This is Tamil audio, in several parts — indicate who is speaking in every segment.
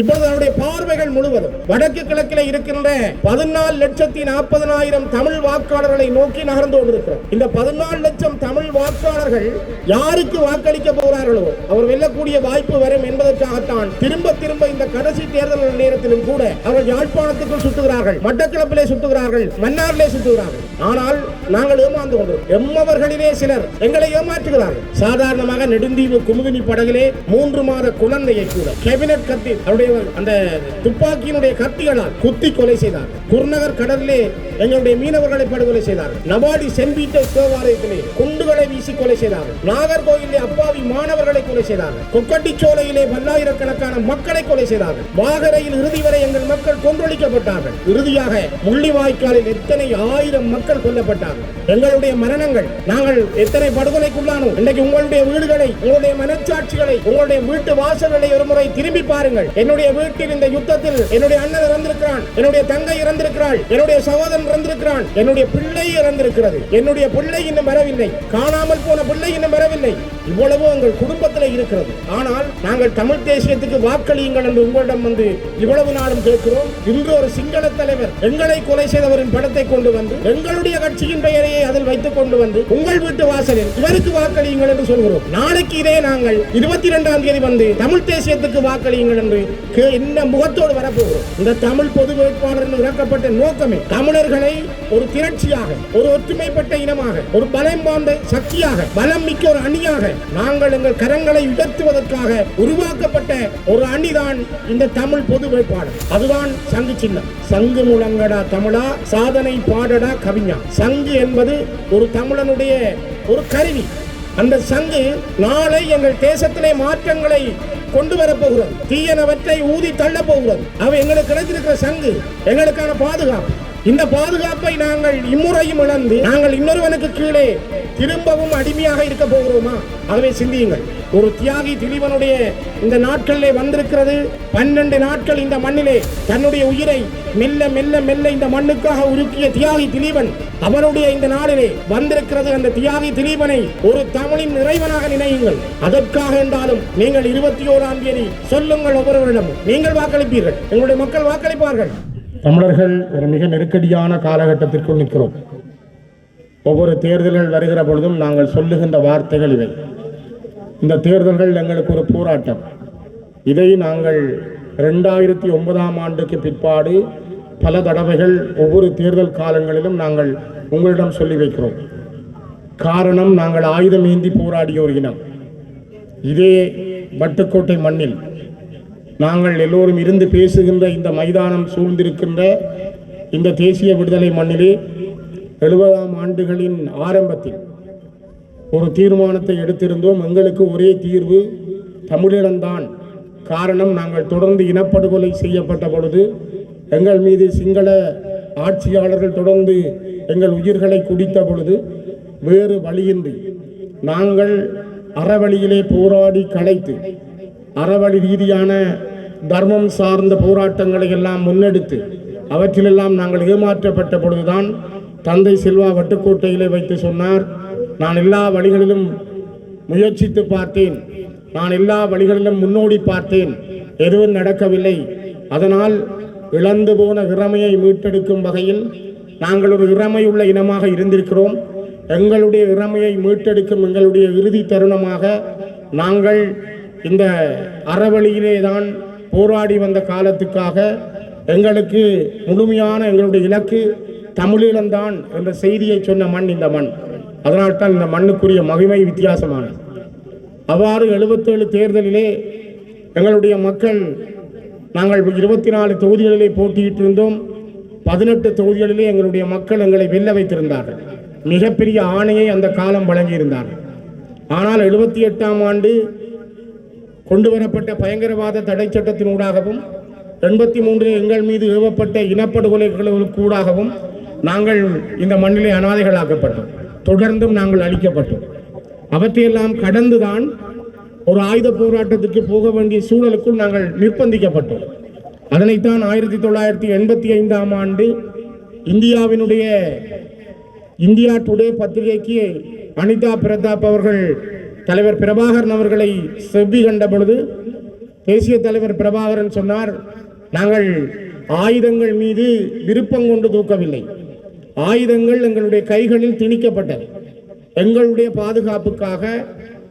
Speaker 1: இப்பொழுது அவருடைய பார்வைகள் முழுவதும் வடக்கு கிழக்கில் இருக்கின்ற பதினாலு லட்சத்தி நாற்பதனாயிரம் தமிழ் வாக்காளர்களை நோக்கி நகர்ந்து கொண்டிருக்கிறோம். இந்த பதினாலு லட்சம் தமிழ் வாக்காளர்கள் யாருக்கு வாக்களிக்க போகிறார்களோ அவர் வெல்லக்கூடிய வாய்ப்பு வரும் என்பதற்காகத்தான் திரும்ப திரும்ப இந்த கடைசி தேர்தல் நேரத்திலும் கூட அவர்கள் யாழ்ப்பாணத்துக்குள் சுட்டுகிறார்கள் மட்டக்கிழப்பிலே சுட்டுகிறார்கள் மன்னாரிலே சுட்டுகிறார்கள் ஆனால் நாங்கள் ஏமாந்து கொண்டிருக்கிறோம். எம்மவர்களிலே சிலர் எங்களை ஏமாற்றுகிறார்கள். சாதாரணமாக நெடுந்தீவு குமுதினி படகிலே மூன்று மாத குழந்தையை கூட கேபினட் கத்தி அவருடைய அந்த துப்பாக்கியினுடைய கத்திகளால் குத்தி கொலை செய்தார். குருநகர் கடலிலே எங்களுடைய மீனவர்களை படுகொலை செய்தார். நவாடி சென்ட் பீட்டர்ஸ் தேவாலயத்திலே குண்டுகளை வீசி கொலை செய்தார். நாகர்கோயிலே அப்பாவி மாணவர்களை கொலை செய்தார்கள் கொக்கட்டிச்சோலையிலே பல்லாயிரக்கணக்கான மக்களை கொலை செய்தார். வாகரையில் இறுதி வரை எங்கள் மக்கள் கொன்றொழிக்கப்பட்டார்கள். இறுதியாக முள்ளிவாய்க்காலில் எத்தனை ஆயிரம் மக்கள் கொல்லப்பட்டார்கள் எங்களுடைய மரணங்கள் நாங்கள் எத்தனை படுகொலைக்குள்ளானோ இன்றைக்கு உங்களுடைய வீடுகளை உங்களுடைய மனச்சாட்சிகளை உங்களுடைய வீட்டு வாசல்களை ஒரு முறை திரும்பி பாருங்கள். என்னுடைய வீட்டில் இந்த யுத்தத்தில் என்னுடைய அண்ணன் இறந்திருக்கிறான் என்னுடைய தங்கை இறந்திருக்கிறாள் என்னுடைய சகோதரன் இறந்திருக்கிறான் என்னுடைய பிள்ளை இறந்திருக்கிறது என்னுடைய பிள்ளை இன்னும் வரவில்லை காணாமல் போன பிள்ளை இன்னும் வரவில்லை இவ்வளவு எங்கள் குடும்பத்தில் இருக்கிறது. ஆனால் நாங்கள் தமிழ் தேசியத்துக்கு வாக்களியுங்கள் என்று உங்களிடம் வந்து இவ்வளவு நாளும் கேட்கிறோம். இன்று ஒரு சிங்கள தலைவர் எங்களை கொலை செய்தவரின் படத்தை கொண்டு வந்து எங்களுடைய கட்சியின் பெயரையே அதில் வைத்துக் கொண்டு வந்து உங்கள் வீட்டு வாசலில் இவருக்கு வாக்களியுங்கள் என்று சொல்கிறோம். நாளைக்கு இதே நாங்கள் இருபத்தி இரண்டாம் தேதி வந்து தமிழ் தேசியத்துக்கு வாக்களியுங்கள் என்று கே- இந்த முகத்தோடு வரப்போகிறோம். இந்த தமிழ் பொது வேட்பாளர் என்று இறக்கப்பட்ட நோக்கமே தமிழர்களை ஒரு திரட்சியாக ஒரு ஒற்றுமைப்பட்ட இனமாக ஒரு பலம் வாய்ந்த சக்தியாக பலம் மிக்க ஒரு அணியாக நாங்கள் எங்கள் கரங்களை உயர்த்துவதற்காக உருவாக்கப்பட்ட ஒரு அணிதான் இந்த தமிழ் பொது வேட்பாளர். அதுதான் சங்கு சின்னம். சங்கு முழங்கடா தமிழா சாதனை பாடடா கவிஞா. சங்கு என்பது ஒரு தமிழனுடைய ஒரு கருவி. அந்த சங்கு நாளை எங்கள் தேசத்திலே மாற்றங்களை கொண்டு வரப்போகிறது தீயனவற்றை ஊதி தள்ள போகிறது அவை எங்களுக்கு கிடைத்திருக்கிற சங்கு எங்களுக்கான பாதுகாப்பு. இந்த பாதுகாப்பை நாங்கள் இம்முறையும் இழந்து நாங்கள் இன்னொருவனுக்கு கீழே திரும்பவும் அடிமையாக இருக்க போகிறோமா? ஆகவே சிந்தியுங்கள். ஒரு தியாகி திலீபனுடைய இந்த நாட்களிலே வந்திருக்கிறது. பன்னெண்டு நாட்கள் இந்த மண்ணிலே தன்னுடைய உயிரை மெல்ல மெல்ல மெல்ல இந்த மண்ணுக்காக உருக்கிய தியாகி திலீபன் அவனுடைய இந்த நாளிலே வந்திருக்கிறது. அந்த தியாகி திலீபனை ஒரு தமிழின் இறைவனாக நினையுங்கள். அதற்காக என்றாலும் நீங்கள் இருபத்தி ஓராம் தேதி சொல்லுங்கள் ஒவ்வொருவரிடமும். நீங்கள் வாக்களிப்பீர்கள். எங்களுடைய மக்கள் வாக்களிப்பார்கள். தமிழர்கள் ஒரு மிக நெருக்கடியான காலகட்டத்திற்குள் நிற்கிறோம். ஒவ்வொரு தேர்தல்கள் வருகிற பொழுதும் நாங்கள் சொல்லுகின்ற வார்த்தைகள் இவை. இந்த தேர்தல்கள் எங்களுக்கு ஒரு போராட்டம். இதை நாங்கள் ரெண்டாயிரத்தி ஒன்பதாம் ஆண்டுக்கு பிற்பாடு பல தடவைகள் ஒவ்வொரு தேர்தல் காலங்களிலும் நாங்கள் உங்களிடம் சொல்லி வைக்கிறோம். காரணம் நாங்கள் ஆயுதம் ஏந்தி போராடிய ஒரு இனம். இதே வட்டுக்கோட்டை மண்ணில் நாங்கள் எல்லோரும் இருந்து பேசுகின்ற இந்த மைதானம் சூழ்ந்திருக்கின்ற இந்த தேசிய விடுதலை மண்ணிலே எழுபதாம் ஆண்டுகளின் ஆரம்பத்தில் ஒரு தீர்மானத்தை எடுத்திருந்தோம். எங்களுக்கு ஒரே தீர்வு தமிழிடம்தான் காரணம் நாங்கள் தொடர்ந்து இனப்படுகொலை செய்யப்பட்ட பொழுது எங்கள் மீது சிங்கள ஆட்சியாளர்கள் தொடர்ந்து எங்கள் உயிர்களை குடித்த பொழுது வேறு வழியின்றி நாங்கள் அறவழியிலே போராடி களைத்து அறவழி ரீதியான தர்மம் சார்ந்த போராட்டங்களை எல்லாம் முன்னெடுத்து அவற்றிலெல்லாம் நாங்கள் ஏமாற்றப்பட்ட பொழுதுதான் தந்தை செல்வா வட்டுக்கோட்டையிலே வைத்து சொன்னார் நான் எல்லா வழிகளிலும் முயற்சித்து பார்த்தேன். நான் எல்லா வழிகளிலும் முன்னோடி பார்த்தேன். எதுவும் நடக்கவில்லை. அதனால் இழந்து போன இறமையை மீட்டெடுக்கும் வகையில் நாங்கள் ஒரு இறமையுள்ள இனமாக இருந்திருக்கிறோம். எங்களுடைய இறமையை மீட்டெடுக்கும் எங்களுடைய இறுதி தருணமாக நாங்கள் இந்த அறவழியிலே தான் போராடி வந்த காலத்துக்காக எங்களுக்கு முழுமையான எங்களுடைய இலக்கு தமிழீழம்தான் என்ற செய்தியை சொன்ன மண் இந்த மண். அதனால்தான் இந்த மண்ணுக்குரிய மகிமை வித்தியாசமானது. அவ்வாறு எழுபத்தேழு தேர்தலிலே எங்களுடைய மக்கள் நாங்கள் இருபத்தி நாலு தொகுதிகளிலே போட்டியிட்டு இருந்தோம் பதினெட்டு தொகுதிகளிலே எங்களுடைய மக்கள் எங்களை வெல்ல வைத்திருந்தார்கள். மிகப்பெரிய ஆணையை அந்த காலம் வழங்கியிருந்தார்கள். ஆனால் எழுபத்தி எட்டாம் ஆண்டு கொண்டு வரப்பட்ட பயங்கரவாத தடை சட்டத்தினூடாகவும் எண்பத்தி மூன்று எங்கள் மீது ஏவப்பட்ட இனப்படுகொலைகளுக்கூடாகவும் நாங்கள் இந்த மண்ணிலே அனாதைகளாக்கப்பட்டோம். தொடர்ந்தும் நாங்கள் அழிக்கப்பட்டோம். அவற்றையெல்லாம் கடந்துதான் ஒரு ஆயுத போராட்டத்துக்கு போக வேண்டிய சூழலுக்குள் நாங்கள் நிர்பந்திக்கப்பட்டோம். அதனைத்தான் ஆயிரத்தி தொள்ளாயிரத்தி எண்பத்தி ஐந்தாம் ஆண்டு இந்தியாவினுடைய இந்தியா டுடே பத்திரிகைக்கு அனிதா பிரதாப் அவர்கள் தலைவர் பிரபாகரன் அவர்களை செவ்வி கண்ட பொழுது தேசிய தலைவர் பிரபாகரன் சொன்னார் நாங்கள் ஆயுதங்கள் மீது விருப்பம் கொண்டு தூக்கவில்லை. ஆயுதங்கள் எங்களுடைய கைகளில் திணிக்கப்பட்டது. எங்களுடைய பாதுகாப்புக்காக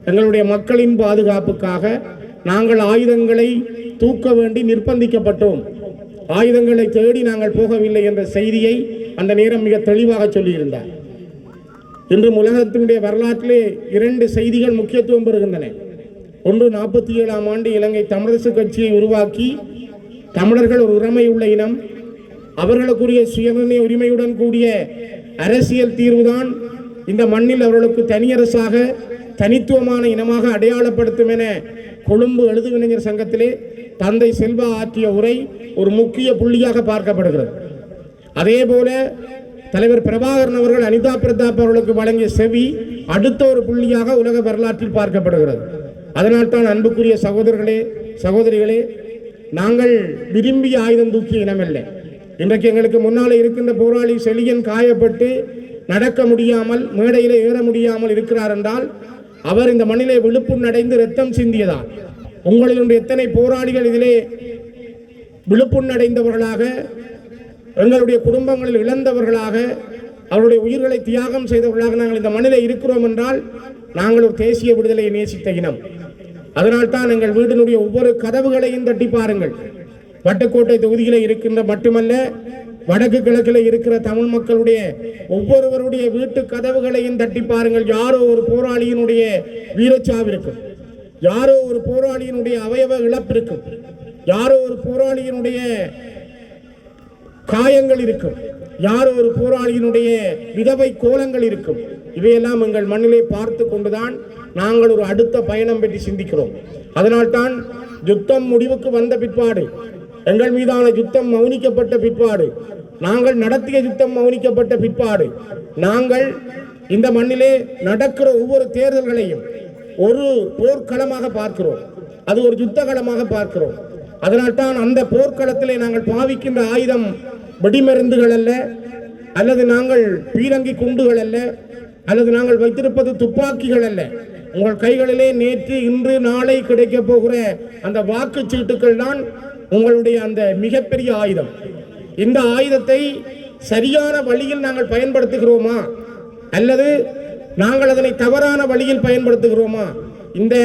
Speaker 1: எங்களுடைய மக்களின் பாதுகாப்புக்காக நாங்கள் ஆயுதங்களை தூக்க வேண்டி நிர்பந்திக்கப்பட்டோம். ஆயுதங்களை தேடி நாங்கள் போகவில்லை என்ற செய்தியை அந்த நேரம் மிக தெளிவாக சொல்லியிருந்தார். இன்று உலகத்தினுடைய வரலாற்றிலே இரண்டு செய்திகள் முக்கியத்துவம் பெறுகின்றன. ஒன்று நாற்பத்தி ஏழாம் ஆண்டு இலங்கை தமிழரசு கட்சியை உருவாக்கி தமிழர்கள் ஒரு உரிமை உள்ள இனம். அவர்களுக்குரிய சுயநிர்ணய உரிமையுடன் கூடிய அரசியல் தீர்வுதான் இந்த மண்ணில் அவர்களுக்கு தனியரசாக தனித்துவமான இனமாக அடையாளப்படுத்தும் என கொழும்பு எழுதுவினைஞர் சங்கத்திலே தந்தை செல்வா ஆற்றிய உரை ஒரு முக்கிய புள்ளியாக பார்க்கப்படுகிறது. அதே போல தலைவர் பிரபாகரன் அவர்கள் அனிதா பிரதாப் அவர்களுக்கு வழங்கிய செவி அடுத்த ஒரு புள்ளியாக உலக வரலாற்றில் பார்க்கப்படுகிறது. அதனால் தான் அன்புக்குரிய சகோதரர்களே சகோதரிகளே நாங்கள் விரும்பிய ஆயுதம் தூக்கிய இனமில்லை இன்றைக்கு எங்களுக்கு முன்னால் இருக்கின்ற போராளி செழியன் காயப்பட்டு நடக்க முடியாமல் மேடையில் ஏற முடியாமல் இருக்கிறார் என்றால் அவர் இந்த மண்ணிலே விழுப்புண் அடைந்து ரத்தம் சிந்தியதால். உங்களினுடைய எத்தனை போராளிகள் இதிலே விழுப்புண்ணடைந்தவர்களாக எங்களுடைய குடும்பங்களில் இழந்தவர்களாக அவருடைய உயிர்களை தியாகம் செய்தவர்களாக நாங்கள் இந்த மண்ணிலே இருக்கிறோம் என்றால் நாங்கள் ஒரு தேசிய விடுதலையை நேசித்த இனம். அதனால் தான் எங்கள் வீட்டினுடைய ஒவ்வொரு கதவுகளையும் தட்டி பாருங்கள். வட்டுக்கோட்டை தொகுதியில் இருக்கின்ற மட்டுமல்ல வடக்கு கிழக்கில் இருக்கிற தமிழ் மக்களுடைய ஒவ்வொருவருடைய வீட்டு கதவுகளையும் தட்டி பாருங்கள். யாரோ ஒரு போராளியினுடைய வீரச்சாவு இருக்கும் யாரோ ஒரு போராளியினுடைய அவயவ இழப்பு இருக்கும் யாரோ ஒரு போராளியினுடைய காயங்கள் இருக்கும். யாரோ ஒரு போராளியினுடைய விதவை கோலங்கள் இருக்கும். இவையெல்லாம் எங்கள் மண்ணிலே பார்த்து கொண்டுதான் நாங்கள் ஒரு அடுத்த பயணம் பற்றி சிந்திக்கிறோம். அதனால்தான் யுத்தம் முடிவுக்கு வந்த பிற்பாடு எங்கள் மீதான யுத்தம் மௌனிக்கப்பட்ட பிற்பாடு நாங்கள் நடத்திய யுத்தம் மௌனிக்கப்பட்ட பிற்பாடு நாங்கள் இந்த மண்ணிலே நடக்கிற ஒவ்வொரு தேர்தல்களையும் ஒரு போர்க்களமாக பார்க்கிறோம். அது ஒரு யுத்த களமாக பார்க்கிறோம். அதனால்தான் அந்த போர்க்களத்திலே நாங்கள் பாவிக்கின்ற ஆயுதம் வெடிமருந்துகள் அல்ல அல்லது நாங்கள் பீரங்கி குண்டுகள் அல்ல அல்லது நாங்கள் வைத்திருப்பது துப்பாக்கிகள் அல்ல உங்கள் கைகளிலே நேற்று இன்று நாளை கிடைக்க போகிற அந்த வாக்குச் சீட்டுக்கள் தான் உங்களுடைய அந்த மிகப்பெரிய ஆயுதம். இந்த ஆயுதத்தை சரியான வழியில் நாங்கள் பயன்படுத்துகிறோமா? அல்லது நாங்கள் அதனை தவறான வழியில் பயன்படுத்துகிறோமா? இந்த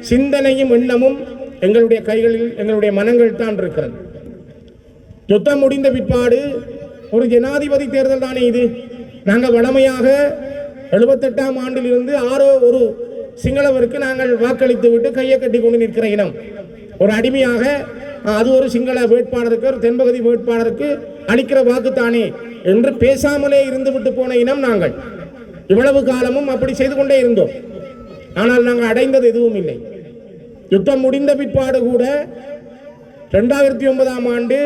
Speaker 1: சிந்தனையும் எண்ணமும் எங்களுடைய கைகளில் எங்களுடைய மனங்கள் தான் இருக்கிறது. யுத்தம் முடிந்த பிற்பாடு ஒரு ஜனாதிபதி தேர்தல் தானே இது? நாங்கள் வளமையாக எழுபத்தெட்டாம் ஆண்டிலிருந்து ஆரோ ஒரு சிங்களவருக்கு நாங்கள் வாக்களித்து விட்டு கையை கட்டி கொண்டு நிற்கிற இனம். ஒரு அடிமையாக அது ஒரு சிங்கள வேட்பாளருக்கு ஒரு தென்பகுதி வேட்பாளருக்கு அளிக்கிற வாக்குத்தானே என்று பேசாமலே இருந்து விட்டு போன இனம் நாங்கள். இவ்வளவு காலமும் அப்படி செய்து கொண்டே இருந்தோம். ஆனால் நாங்கள் அடைந்தது எதுவும் இல்லை. யுத்தம் முடிந்த பிற்பாடு கூட ரெண்டாயிரத்தி ஒன்பதாம் ஆண்டு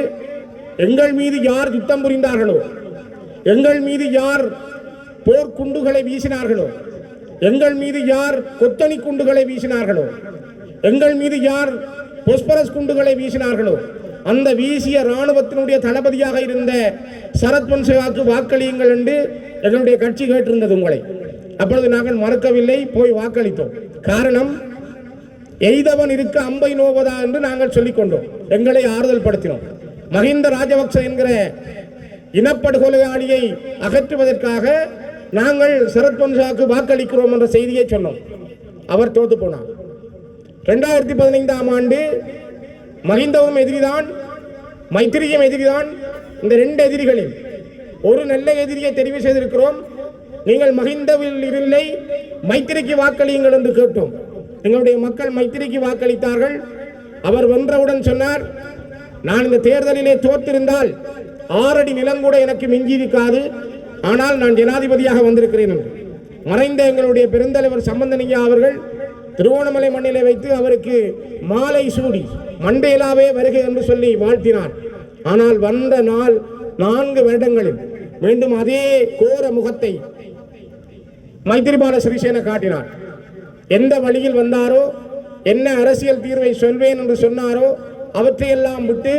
Speaker 1: எங்கள் மீது யார் யுத்தம் புரிந்தார்களோ எங்கள் மீது யார் போர்க்குண்டுகளை வீசினார்களோ எங்கள் மீது யார் கொத்தணி குண்டுகளை வீசினார்களோ எங்கள் மீது யார் பொஸ்பரஸ் குண்டுகளை வீசினார்களோ அந்த வீசிய ராணுவத்தினுடைய தளபதியாக இருந்த சரத் பொன்சேகாவுக்கு வாக்களியுங்கள் என்று எங்களுடைய கட்சி கேட்டிருந்தது உங்களை. அப்பொழுது நாங்கள் மறக்கவில்லை போய் வாக்களித்தோம். காரணம் எய்தவன் இருக்க அம்பை நோவதா என்று நாங்கள் சொல்லிக்கொண்டோம். எங்களை ஆறுதல் படுத்தினோம் மஹிந்த ராஜபக்ச என்கிற இனப்படுகொலையாளியை அகற்றுவதற்காக நாங்கள் சரத் பொன்சாக்கு வாக்களிக்கிறோம் என்ற செய்தியை சொன்னோம். அவர் தோத்து போனார். ரெண்டாயிரத்தி பதினைந்தாம் ஆண்டு மஹிந்தவும் எதிரிதான் மைத்திரியும் எதிரிதான். இந்த ரெண்டு எதிரிகளில் ஒரு நல்ல எதிரியை தெரிவு செய்திருக்கிறோம். நீங்கள் மஹிந்தவில் இல்லை மைத்திரிக்கு வாக்களியுங்கள் என்று கேட்டோம். எங்களுடைய மக்கள் மைத்திரிக்கு வாக்களித்தார்கள். அவர் வென்றவுடன் சொன்னார் நான் இந்த தேர்தலிலே தோற்றிருந்தால் ஆறடி நிலம் கூட எனக்கு மிஞ்சி இருக்காது ஆனால் நான் ஜனாதிபதியாக வந்திருக்கிறேன் என்று. மறைந்த எங்களுடைய பெருந்தலைவர் சம்பந்தனியா அவர்கள் திருவோணமலை மண்ணிலே வைத்து அவருக்கு மாலை சூடி மண்டேலாவே வருகை என்று சொல்லி வாழ்த்தினார். ஆனால் வந்த நாள் நான்கு வருடங்களில் மீண்டும் அதே கோர முகத்தை மைத்திரிபால சிறிசேன காட்டினார். எந்த வழியில் வந்தாரோ என்ன அரசியல் தீர்வை சொல்வேன் என்று சொன்னாரோ அவற்றையெல்லாம் விட்டு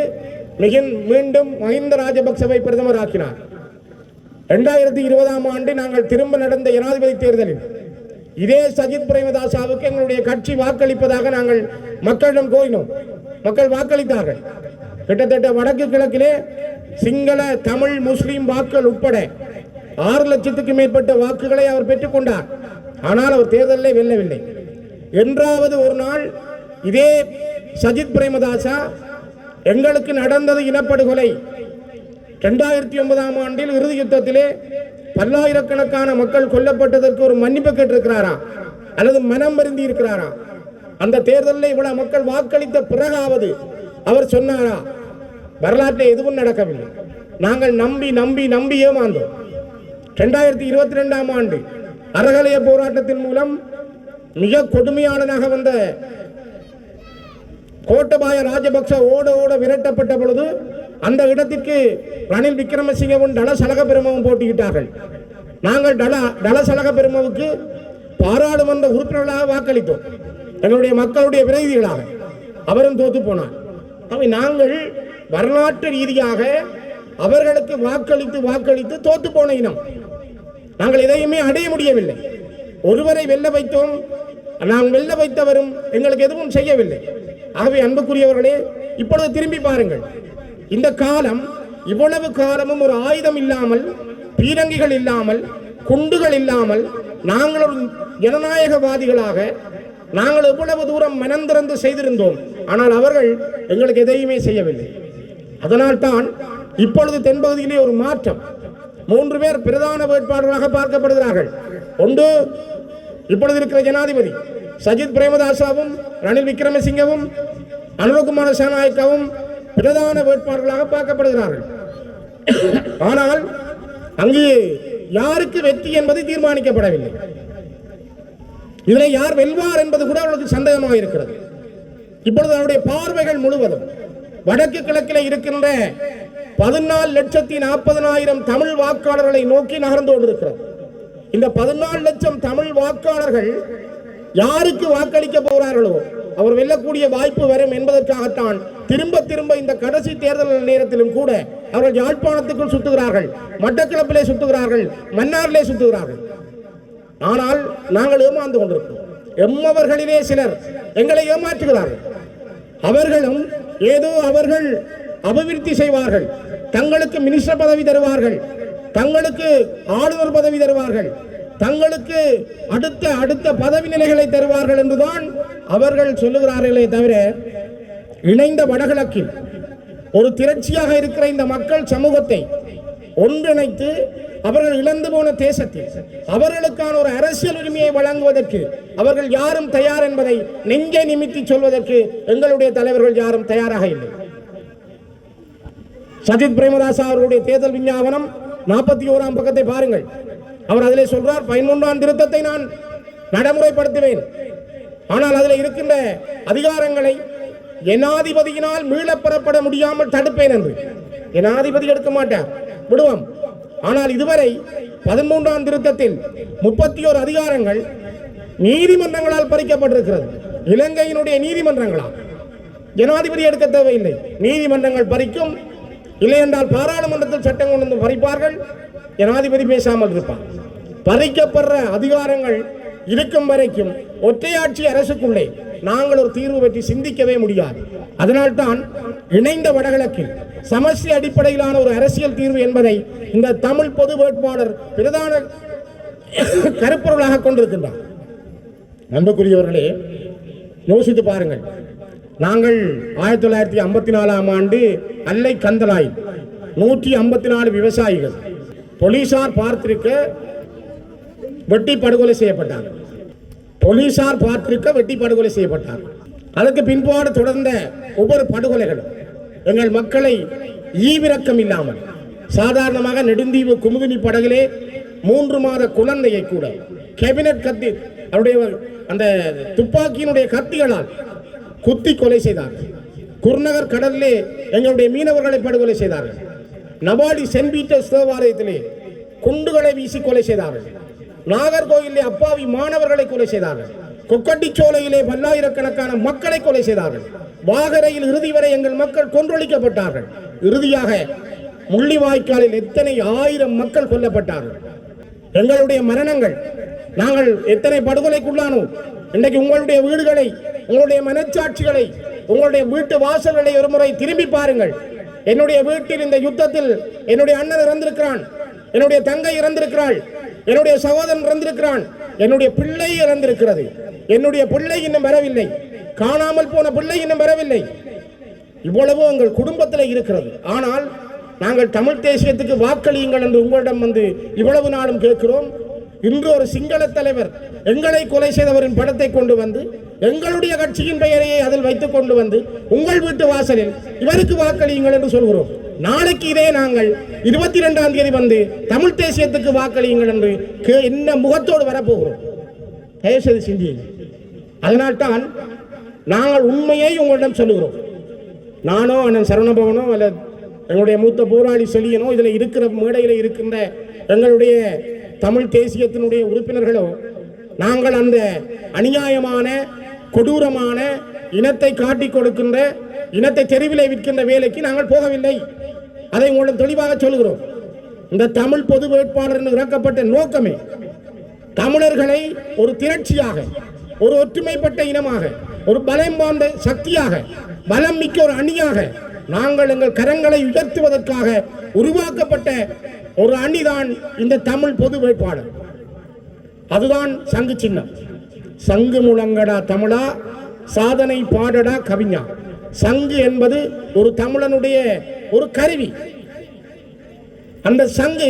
Speaker 1: மிகின் மீண்டும் மஹிந்த ராஜபக்சவை பிரதமர் ஆக்கினார் இரண்டாயிரத்தி இருபதாம் ஆண்டு நாங்கள் திரும்ப நடந்த ஜனாதிபதி தேர்தலில் இதே சஜித் பிரேமதாசாவுக்கு எங்களுடைய கட்சி வாக்களிப்பதாக நாங்கள் மக்களிடம் கோரினோம். மக்கள் வாக்களித்தார்கள். கிட்டத்தட்ட வடக்கு கிழக்கிலே சிங்கள தமிழ் முஸ்லீம் வாக்குகள் உட்பட ஆறு லட்சத்துக்கு மேற்பட்ட வாக்குகளை அவர் பெற்றுக்கொண்டார் ஆனால் அவர் தேர்தலில் வெல்லவில்லை. என்றாவது ஒரு நாள் இதே சஜித் பிரேமதாசா எங்களுக்கு நடந்தது இனப்படுகொலை. இரண்டாயிரத்தி ஒன்பதாம் ஆண்டில் இறுதி யுத்தத்திலே பல்லாயிரக்கணக்கான மக்கள் கொல்லப்பட்டதற்கு ஒரு மன்னிப்பு கேட்டிருக்கிறாரா? அல்லது மனம் வருந்தி இருக்கிறாரா அந்த தேர்தலில் இவ்வளவு மக்கள் வாக்களித்த பிறகாவது அவர் சொன்னாரா? வரலாற்றில் எதுவும் நடக்கவில்லை. நாங்கள் நம்பி நம்பி நம்பி ஏமாந்தோம். ரெண்டாயிரத்தி இருபத்தி ரெண்டாம் ஆண்டு அறகலைய போராட்டத்தின் மூலம் மிக கொடுமையாளனாக வந்த கோட்டபாய ராஜபக்ச ஓட ஓட விரட்டப்பட்ட பொழுது அந்த இடத்திற்கு ரணில் விக்ரமசிங்கவும் டலசலக பெருமவும் போட்டியிட்டார்கள். நாங்கள் டல டலசலக பெருமவுக்கு பாராளுமன்ற உறுப்பினர்களாக வாக்களித்தோம். எங்களுடைய மக்களுடைய பிரதிநிதிகளாக. அவரும் தோத்து போனார். அவை நாங்கள் வரலாற்று ரீதியாக அவர்களுக்கு வாக்களித்து வாக்களித்து தோத்து போன இனம். நாங்கள் எதையுமே அடைய முடியவில்லை. ஒருவரை வெல்ல வைத்தோம். நாம் வெல்ல வைத்தவரும் எங்களுக்கு எதுவும் செய்யவில்லை. ஆகவே அன்புக்குரியவர்களே இப்பொழுது திரும்பி பாருங்கள். இந்த காலம் இவ்வளவு காலமும் ஒரு ஆயுதம் இல்லாமல் பீரங்கிகள் இல்லாமல் குண்டுகள் இல்லாமல் நாங்கள் ஒரு ஜனநாயகவாதிகளாக நாங்கள் எவ்வளவு தூரம் மனந்திறந்து செய்திருந்தோம். ஆனால் அவர்கள் எங்களுக்கு எதையுமே செய்யவில்லை. அதனால்தான் இப்பொழுது தென்பகுதியிலே ஒரு மாற்றம். மூன்று பேர் பிரதான வேட்பாளர்களாக பார்க்கப்படுகிறார்கள். ஒன்று இப்பொழுது இருக்கிற ஜனாதிபதி. சஜித் பிரேமதாசாவும் ரணில் விக்ரமசிங்கவும் அனுரகுமார சேனாயக்காவும் பிரதான வேட்பாளர்களாக பார்க்கப்படுகிறார்கள். ஆனால் அங்கு யாருக்கு வெற்றி என்பது தீர்மானிக்கப்படவில்லை. இதில் யார் வெல்வார் என்பது கூட அவர்களுக்கு சந்தேகமாக இருக்கிறது. இப்பொழுது அவருடைய பார்வைகள் முழுவதும் வடக்கு கிழக்கில் இருக்கின்ற பதினாலு லட்சத்தி நாற்பதனாயிரம் தமிழ் வாக்காளர்களை நோக்கி நகர்ந்து கொண்டிருக்கிறது. இந்த பதினாலு லட்சம் தமிழ் வாக்காளர்கள் யாருக்கு வாக்களிக்க போகிறார்களோ அவர் வெல்லக்கூடிய வாய்ப்பு வரும் என்பதற்காகத்தான் திரும்ப திரும்ப இந்த கடைசி தேர்தல் நேரத்திலும் கூட அவர்கள் யாழ்ப்பாணத்துக்குள் சுத்துகிறார்கள் மட்டக்கிழப்பிலே சுத்துகிறார்கள் மன்னாரிலே சுத்துகிறார்கள். ஆனால் நாங்கள் ஏமாந்து கொண்டிருக்கிறோம். எம்மவர்களிலே சிலர் எங்களை ஏமாற்றுகிறார்கள். அவர்களும் ஏதோ அவர்கள் அபிவிருத்தி செய்வார்கள். தங்களுக்கு மினிஸ்டர் பதவி தருவார்கள். தங்களுக்கு ஆளுநர் பதவி தருவார்கள். தங்களுக்கு அடுத்த அடுத்த பதவி நிலைகளை தருவார்கள் என்றுதான் அவர்கள் சொல்லுகிறார்களே தவிர இணைந்த வடகிழக்கில் ஒரு திரட்சியாக இருக்கிற இந்த மக்கள் சமூகத்தை ஒன்றிணைத்து அவர்கள் இழந்து போன தேசத்தில் அவர்களுக்கான ஒரு அரசியல் உரிமையை வழங்குவதற்கு அவர்கள் யாரும் தயார் என்பதை நெஞ்சை நிமித்தி சொல்வதற்கு எங்களுடைய தலைவர்கள் யாரும் தயாராக இல்லை. சஜித் பிரேமதாசா அவருடைய தேர்தல் விஞ்ஞாபனம் நாற்பத்தி ஓராம் பக்கத்தை பாருங்கள். அவர் அதிலே சொல்றார் பதிமூன்றாம் திருத்தத்தை நான் நடைமுறைப்படுத்துவேன். ஆனால் அதில் இருக்கின்ற அதிகாரங்களை ஜனாதிபதியினால் மீளப் பெறப்பட முடியாமல் தடுப்பேன் என்று. ஜனாதிபதி எடுக்க மாட்டார். விடுவோம். ஆனால் இதுவரை பதிமூன்றாம் திருத்தத்தில் முப்பத்தி ஓரு அதிகாரங்கள் நீதிமன்றங்களால் பறிக்கப்பட்டிருக்கிறது. இலங்கையினுடைய நீதிமன்றங்களால் ஜனாதிபதி எடுக்க தேவையில்லை. நீதிமன்றங்கள் பறிக்கும் இல்லை என்றால் பாராளுமன்றத்தில் சட்டம் கொண்டு வந்து பறிப்பார்கள். ஜனாதிபதி பேசாமல் இருப்பான். பறிக்கப்படுற அதிகாரங்கள் இருக்கும் வரைக்கும் ஒற்றையாட்சி அரசுக்குள்ளே நாங்கள் ஒரு தீர்வு பற்றி சிந்திக்கவே முடியாது. அதனால்தான் இணைந்த வடகிழக்கில் சமஸ்டி அடிப்படையிலான ஒரு அரசியல் தீர்வு என்பதை இந்த தமிழ் பொது வேட்பாளர் பிரதான கருப்பொருளாக கொண்டிருக்கின்றார். அன்புக்குரியவர்களே யோசித்து பாருங்கள். நாங்கள் ஆயிரத்தி தொள்ளாயிரத்தி ஐம்பத்தி நாலாம் ஆண்டு அல்லை கந்தலாய் நூற்றி ஐம்பத்தி நாலு விவசாயிகள். போலீசார் பார்த்திருக்க வெட்டி படுகொலை செய்யப்பட்டார் போலீசார் பார்த்திருக்க வெட்டி படுகொலை செய்யப்பட்டார் அதற்கு பின்பாடு தொடர்ந்த ஒவ்வொரு படுகொலைகளும் எங்கள் மக்களை ஈவிரக்கம் இல்லாமல் சாதாரணமாக நெடுந்தீவு குமுதினி படகிலே மூன்று மாத குழந்தையை கூட கேபினட் கத்தி அவருடைய அந்த துப்பாக்கியினுடைய கத்திகளால் குத்தி கொலை செய்தார்கள். குருநகர் கடலிலே எங்களுடைய மீனவர்களை படுகொலை செய்தார்கள். நபாடி சென்ட் பீட்டர்ஸ் தேவாலயத்திலே குண்டுகளை வீசி கொலை செய்தார்கள். நாகர்கோயிலே அப்பாவி மாணவர்களை கொலை செய்தார்கள். கொக்கட்டிச்சோலையிலே பல்லாயிரக்கணக்கான மக்களை கொலை செய்தார்கள். வாகரையில் இறுதி வரை எங்கள் மக்கள் கொன்றொழிக்கப்பட்டார்கள். இறுதியாக முள்ளிவாய்க்காலில் எத்தனை ஆயிரம் மக்கள் கொல்லப்பட்டார்கள். எங்களுடைய மரணங்கள் நாங்கள் எத்தனை படுகொலைக்குள்ளானோம் இன்றைக்கு உங்களுடைய வீடுகளை உங்களுடைய மனச்சாட்சிகளை உங்களுடைய வீட்டு வாசல்களை ஒரு முறை திரும்பி பாருங்கள். என்னுடைய வீட்டில் இந்த யுத்தத்தில் என்னுடைய அண்ணன் இறந்திருக்கிறான். என்னுடைய தங்கை இறந்திருக்கிறாள். என்னுடைய சகோதரன் இறந்திருக்கிறான். என்னுடைய பிள்ளை இறந்திருக்கிறது. என்னுடைய பிள்ளை இன்னும் வரவில்லை. காணாமல் போன பிள்ளை இன்னும் வரவில்லை. இவ்வளவு உங்கள் குடும்பத்தில் இருக்கிறது. ஆனால் நாங்கள் தமிழ் தேசியத்துக்கு வாக்களியுங்கள் என்று உங்களிடம் வந்து இவ்வளவு நாளும் கேட்கிறோம். இன்று ஒரு சிங்கள தலைவர் எங்களை கொலை செய்தவரின் படத்தை கொண்டு வந்து எங்களுடைய கட்சியின் பெயரையை அதில் வைத்துக் கொண்டு வந்து உங்கள் வீட்டு வாசலில் இவருக்கு வாக்களியுங்கள் என்று சொல்கிறோம். நாளைக்கு இதே நாங்கள் இருபத்தி ரெண்டாம் தேதி வந்து தமிழ் தேசியத்துக்கு வாக்களியுங்கள் என்று கே- என்ன முகத்தோடு வரப்போகிறோம். தயவுசெய்து சிந்தியுங்கள். அதனால்தான் நாங்கள் உண்மையை உங்களிடம் சொல்லுகிறோம். நானோ அண்ணன் சரவணபவனோ அல்ல எங்களுடைய மூத்த போராளி சொல்லியனோ இதில் இருக்கிற மேடையில் இருக்கின்ற எங்களுடைய தமிழ் தேசியத்தினுடைய உறுப்பினர்களோ நாங்கள் அந்த அநியாயமான கொடூரமான இனத்தை காட்டிக் கொடுக்கின்ற இனத்தை தெருவில் விற்கின்ற வேலைக்கு நாங்கள் போகவில்லை. அதை உங்களிடம் தெளிவாக சொல்கிறோம். இந்த தமிழ் பொது வேட்பாளர் என்று இறக்கப்பட்ட நோக்கமே தமிழர்களை ஒரு திரட்சியாக ஒரு ஒற்றுமைப்பட்ட இனமாக ஒரு பலம் வாய்ந்த சக்தியாக பலம் மிக்க ஒரு அணியாக நாங்கள் எங்கள் கரங்களை உயர்த்துவதற்காக உருவாக்கப்பட்ட ஒரு அணிதான் இந்த தமிழ் பொது வேட்பாளர். அதுதான் சங்கு சின்னம். சங்கு முழங்கடா தமிழா சாதனை பாடடா கவிஞா. சங்கு என்பது ஒரு தமிழனுடைய ஒரு கருவி. அந்த சங்கு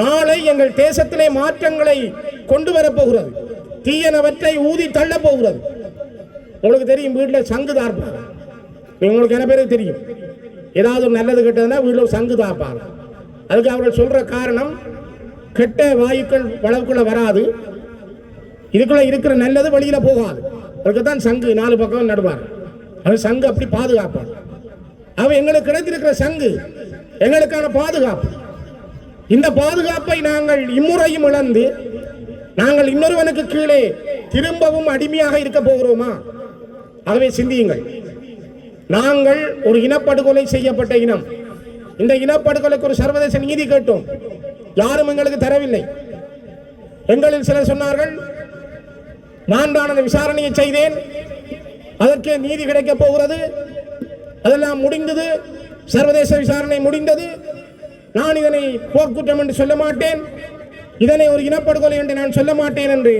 Speaker 1: நாளை எங்கள் தேசத்திலே மாற்றங்களை கொண்டு வரப்போகிறது தீயனவற்றை ஊதி தள்ளப் போகிறது. உங்களுக்கு தெரியும் வீட்டில் சங்கு தார்ப்பாங்க உங்களுக்கு என்ன பேருக்கு தெரியும்? ஏதாவது ஒரு நல்லது கெட்டதுன்னா வீட்டில் சங்கு தாப்பாங்க அதுக்கு அவர்கள் சொல்ற காரணம் கெட்ட வாயுக்கள் வளவுக்குள்ள வராது. இதுக்குள்ள இருக்கிற நல்லது வெளியில போகாது. அதுக்கு தான் சங்கு நாலு பக்கம் நடுவார். அது சங்கு அப்படி பாதுகாப்பான் அவன் எங்களுக்கு கிடைத்திருக்கிற சங்கு எங்களுக்கான பாதுகாப்பு. இந்த பாதுகாப்பை நாங்கள் இம்முறையும் இழந்து நாங்கள் இன்னொருவனுக்கு கீழே திரும்பவும் அடிமையாக இருக்க போகிறோமா? ஆகவே சிந்தியுங்கள். நாங்கள் ஒரு இனப்படுகொலை செய்யப்பட்ட இனம். இந்த இனப்படுகொலைக்கு ஒரு சர்வதேச நீதி கேட்டோம். யாரும் எங்களுக்கு தரவில்லை. எங்களில் சிலர் சொன்னார்கள் நான் தான் அந்த விசாரணையை செய்தேன். அதற்கே நீதி கிடைக்கப் போகிறது. அதெல்லாம் முடிந்தது. சர்வதேச விசாரணை முடிந்தது. நான் இதனை போர்க்குற்றம் என்று சொல்ல மாட்டேன். இதனை ஒரு இனப்படுகொலை என்று நான் சொல்ல மாட்டேன் என்று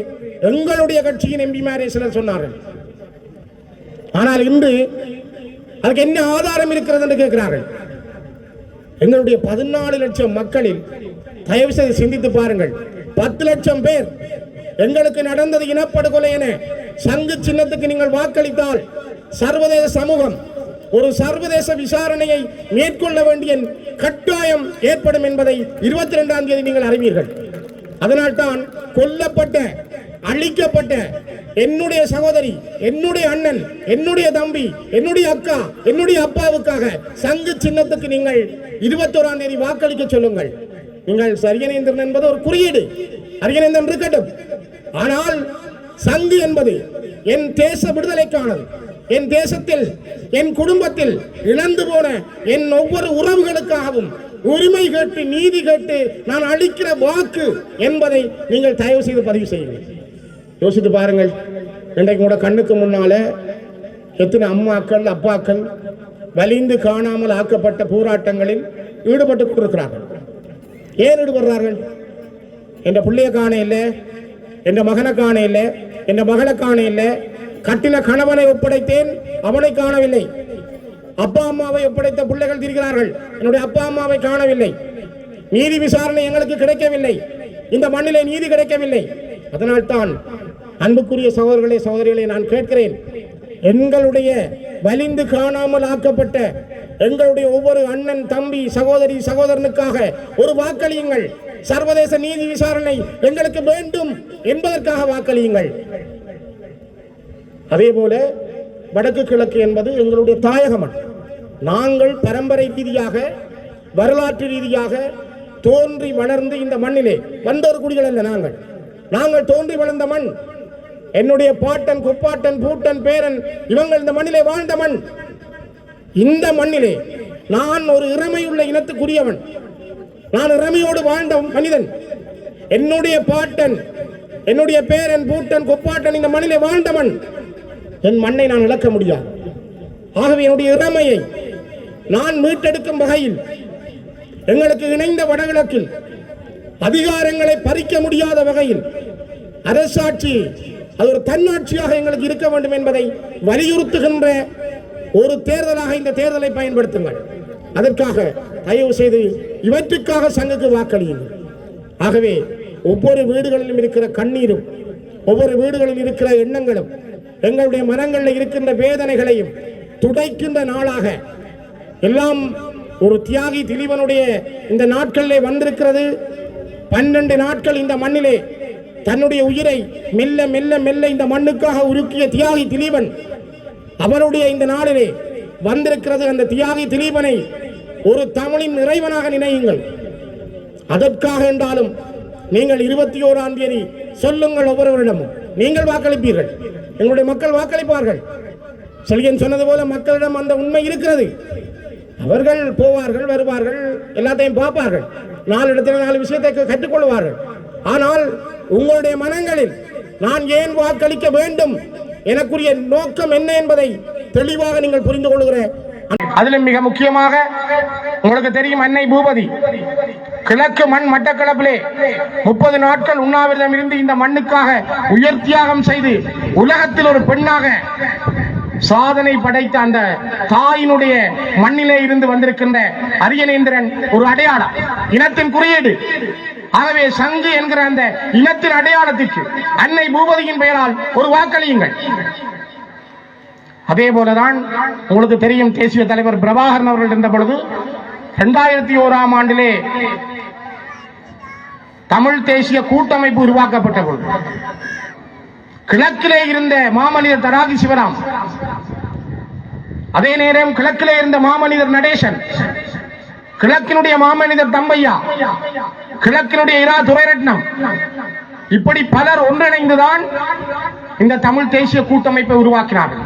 Speaker 1: எங்களுடைய கட்சியின் எம்பிமாரே சிலர் சொன்னார்கள். ஆனால் இன்று அதுக்கு என்ன ஆதாரம் இருக்கிறது என்று கேட்கிறார்கள். எங்களுடைய பதினாலு லட்சம் மக்களில் தயவு செய்து சிந்தித்து பாருங்கள். பத்து லட்சம் பேர் எங்களுக்கு நடந்தது இனப்படுகொலை என சங்கு சின்னத்துக்கு நீங்கள் வாக்களித்தால் சர்வதேச சமூகம் ஒரு சர்வதேச விசாரணையை மேற்கொள்ள வேண்டிய கட்டாயம் ஏற்படும் என்பதை இருபத்தி இரண்டாம் தேதி நீங்கள் அறிவீர்கள். அதனால்தான் கொல்லப்பட்ட அழிக்கப்பட்ட என்னுடைய சகோதரி என்னுடைய அண்ணன் என்னுடைய தம்பி என்னுடைய அக்கா என்னுடைய அப்பாவுக்காக சங்கு சின்னத்துக்கு நீங்கள் இருபத்தோராம் தேதி வாக்களிக்க சொல்லுங்கள். நீங்கள் சரியநேந்திரன் என்பது ஒரு குறியீடு. அரியநேந்திரன் இருக்கட்டும். ஆனால் சங்கு என்பது என் தேச விடுதலைக்கானது. என் தேசத்தில் என் குடும்பத்தில் இழந்து போன என் ஒவ்வொரு உறவுகளுக்காகவும் உரிமை கேட்டு நீதி கேட்டு நான் அளிக்கிற வாக்கு என்பதை நீங்கள் தயவு செய்து பதிவு செய்யுங்கள். யோசித்து பாருங்கள். இன்றைக்கு கூட கண்ணுக்கு முன்னால எத்தனை அம்மாக்கள் அப்பாக்கள் வலிந்து காணாமல் ஆக்கப்பட்ட போராட்டங்களில் ஈடுபட்டு கொண்டிருக்கிறார்கள். ஏன் ஈடுபடுறார்கள்? என்ற பிள்ளைய காண இல்லை என்ற மகனை காண இல்லை என்ற மகளை காண இல்லை. கட்டின கணவனை ஒப்படைத்தேன் அவனை காணவில்லை. அப்பா அம்மாவை ஒப்படைத்த பிள்ளைகள் திரிகிறார்கள். என்னுடைய அப்பா அம்மாவை காணவில்லை. நீதி விசாரணை எங்களுக்கு கிடைக்கவில்லை. இந்த மண்ணிலே நீதி கிடைக்கவில்லை. அதனால் தான் அன்புக்குரிய சகோதரர்களே சகோதரிகளை நான் கேட்கிறேன் எங்களுடைய வலிந்து காணாமல் ஆக்கப்பட்ட எங்களுடைய ஒவ்வொரு அண்ணன் தம்பி சகோதரி சகோதரனுக்காக ஒரு வாக்களியுங்கள். சர்வதேச நீதி விசாரணை எங்களுக்கு வேண்டும் என்பதற்காக வாக்களியுங்கள். அதே போல வடக்கு கிழக்கு என்பது எங்களுடைய தாயக மண் நாங்கள் பரம்பரை ரீதியாக வரலாற்று ரீதியாக தோன்றி வளர்ந்து இந்த மண்ணிலே வந்தோர் குடிகள் அல்ல நாங்கள். நாங்கள் தோன்றி வளர்ந்த மண் என்னுடைய பாட்டன் குப்பாட்டன் பூட்டன் பேரன் இவங்கள் இந்த மண்ணிலே வாழ்ந்த மண். இந்த மண்ணிலே நான் ஒரு இறமையுள்ள இனத்துக்குரியவன். நான் இறமையோடு வாழ்ந்த மனிதன். என்னுடைய பாட்டன் என்னுடைய பேரன் பூட்டன் கொப்பாட்டன் இந்த மண்ணிலே வாழ்ந்தவன். என் மண்ணை நான் இழக்க முடியாது. ஆகவே என்னுடைய இறமையை நான் மீட்டெடுக்கும் வகையில் எங்களுக்கு இணைந்த வடகிழக்கில் அதிகாரங்களை பறிக்க முடியாத வகையில் அரசாட்சி அது ஒரு தன்னாட்சியாக எங்களுக்கு இருக்க வேண்டும் என்பதை வலியுறுத்துகின்ற ஒரு தேர்தலாக இந்த தேர்தலை பயன்படுத்துங்கள். அதற்காக தயவு செய்து இவற்றுக்காக சங்குக்கு வாக்களியுங்கள். ஆகவே ஒவ்வொரு வீடுகளிலும் இருக்கிற கண்ணீரும் ஒவ்வொரு வீடுகளில் இருக்கிற எண்ணங்களும் எங்களுடைய மனங்களில் இருக்கின்ற வேதனைகளையும் துடைக்கின்ற நாளாக எல்லாம் ஒரு தியாகி திலீபனுடைய இந்த நாட்களிலே வந்திருக்கிறது. பன்னெண்டு நாட்கள் இந்த மண்ணிலே தன்னுடைய உயிரை மெல்ல மெல்ல மெல்ல இந்த மண்ணுக்காக உருக்கிய தியாகி திலீபன் அவருடைய இந்த நாளிலே வந்திருக்கிறது அந்த தியாகி திலீபனை ஒரு தமிழின் இறைவனாக நினையுங்கள். அதற்காக என்றாலும் நீங்கள் இருபத்தி ஓராம் தேதி சொல்லுங்கள் ஒவ்வொருவரிடமும். நீங்கள் வாக்களிப்பீர்கள். எங்களுடைய மக்கள் வாக்களிப்பார்கள். செல்கன் சொன்னது போல மக்களிடம் அந்த உண்மை இருக்கிறது. அவர்கள் போவார்கள் வருவார்கள் எல்லாத்தையும் பார்ப்பார்கள். நாலு இடத்துல நாலு விஷயத்தை கற்றுக்கொள்வார்கள். ஆனால் உங்களுடைய மனங்களில் நான் ஏன் வாக்களிக்க வேண்டும்? எனக்குரிய நோக்கம் என்ன என்பதை தெளிவாக நீங்கள் புரிந்து கொள்கிற அதிலும் மிக முக்கியமாக உங்களுக்கு தெரியும் அன்னை பூபதி. கிழக்கு மண் மட்டக்களப்பிலே முப்பது நாட்கள் உண்ணாவிரதம் இருந்து இந்த மண்ணுக்காக உயர் தியாகம் செய்து உலகத்தில் ஒரு பெண்ணாக சாதனை படைத்த அந்த தாயினுடைய மண்ணிலே இருந்து வந்திருக்கின்ற அரியநேந்திரன் ஒரு அடையாளம். இனத்தின் குறியீடு ஆகவே சங்கு என்கிற அந்த இனத்தின் அடையாளத்திற்கு அன்னை பூபதியின் பெயரால் ஒரு வாக்களியுங்கள். அதே போலதான் உங்களுக்கு தெரியும் தேசிய தலைவர் பிரபாகரன் அவர்கள் இருந்த பொழுது இரண்டாயிரத்தி ஓராம் ஆண்டிலே தமிழ் தேசிய கூட்டமைப்பு உருவாக்கப்பட்ட பொழுது கிழக்கிலே இருந்த மாமனிதர் தடாகி சிவராம் அதே நேரம் கிழக்கிலே இருந்த மாமனிதர் நடேசன் கிழக்கினுடைய மாமனிதர் தம்பையா கிழக்கினுடைய இரா துரைரட்னம் இப்படி பலர் ஒன்றிணைந்துதான் இந்த தமிழ் தேசிய கூட்டமைப்பை உருவாக்கினார்கள்.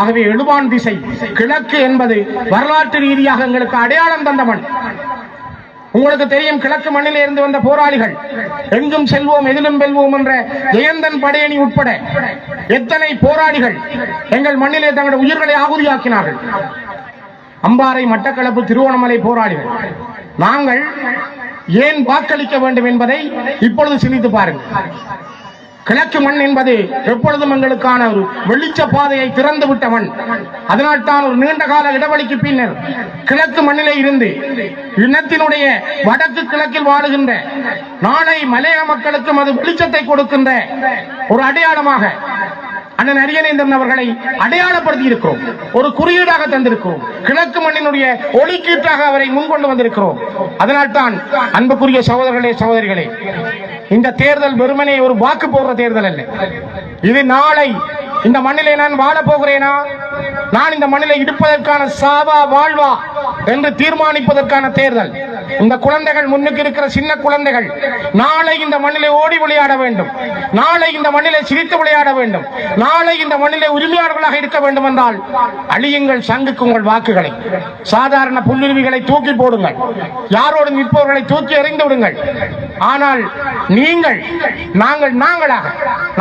Speaker 1: ஆகவே எழுவான் திசை கிழக்கு என்பது வரலாற்று ரீதியாக எங்களுக்கு அடையாளம் தந்தவன். உங்களுக்கு தெரியும் கிழக்கு மண்ணிலே இருந்து வந்த போராளிகள் எங்கும் செல்வோம் எதிலும் வெல்வோம் என்ற ஜெயந்தன் படையணி உட்பட எத்தனை போராளிகள் எங்கள் மண்ணிலே தங்களுடைய உயிர்களை ஆகுதியாக்கினார்கள். அம்பாறை மட்டக்களப்பு திருவோணமலை போராளிகள். நாங்கள் ஏன் வாக்களிக்க வேண்டும் என்பதை இப்பொழுது சிந்தித்து பாருங்கள். கிழக்கு மண் என்பது எப்பொழுதும் எங்களுக்கான ஒரு வெளிச்ச பாதையை திறந்து விட்ட மண். அதனால் தான் ஒரு நீண்ட கால இடைவெளிக்கு பின்னர் கிழக்கு மண்ணிலே இருந்து இனத்தினுடைய வடக்கு கிழக்கில் வாழுகின்ற நாளை மலைய மக்களுக்கும் அது வெளிச்சத்தை கொடுக்கின்ற ஒரு அடையாளமாக அண்ணன் அரியநேந்திரன் அவர்களை அடையாளப்படுத்தி இருக்கிறோம் ஒரு குறியீடாக தந்திருக்கிறோம். கிழக்கு மண்ணினுடைய ஒளிக்கீட்டாக அவரை முன்கொண்டு வந்திருக்கிறோம். அதனால் தான் அன்புக்குரிய சகோதரர்களே சகோதரிகளே இந்த தேர்தல் வெறுமனே ஒரு வாக்கு போடுற தேர்தல் அல்ல. இது நாளை இந்த மண்ணிலே நான் வாழ போகிறேனா? நான் இந்த மண்ணிலே இருப்பதற்கான சாவா வாழ்வா என்று தீர்மானிப்பதற்கான தேர்தல். இந்த குழந்தைகள் முன்னுக்கு இருக்கிற சின்ன குழந்தைகள் நாளை இந்த மண்ணிலே ஓடி விளையாட வேண்டும். நாளை இந்த மண்ணிலே சிரித்து விளையாட வேண்டும். நாளை இந்த மண்ணிலே உரிமையாளர்களாக இருக்க வேண்டும் என்றால் அழியுங்கள் சங்குக்கு உங்கள் வாக்குகளை. சாதாரண புல்லுருவிகளை தூக்கி போடுங்கள். யாரோடு நிற்பவர்களை தூக்கி எறிந்து விடுங்கள். ஆனால் நீங்கள் நாங்கள் நாங்களாக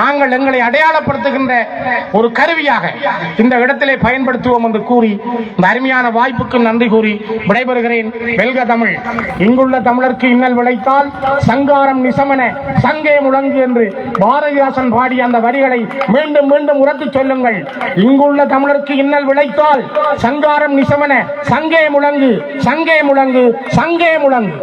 Speaker 1: நாங்கள் எங்களை அடையாளப்படுத்துகின்ற ஒரு கருவியாக இந்த இடத்திலே பயன்படுத்துவோம் என்று கூறி இந்த அருமையான வாய்ப்புக்கு நன்றி கூறி விடைபெறுகிறேன். வெல்க தமிழ். இங்குள்ள தமிழருக்கு இன்னல் விளைத்தால் சங்காரம் நிசமன சங்கே முழங்கு என்று பாரதிதாசன் பாடிய அந்த வரிகளை மீண்டும் மீண்டும் உரத்து சொல்லுங்கள். இங்குள்ள தமிழருக்கு இன்னல் விளைத்தால் சங்காரம் நிசமன சங்கே முழங்கு சங்கே முழங்கு சங்கே முழங்கு.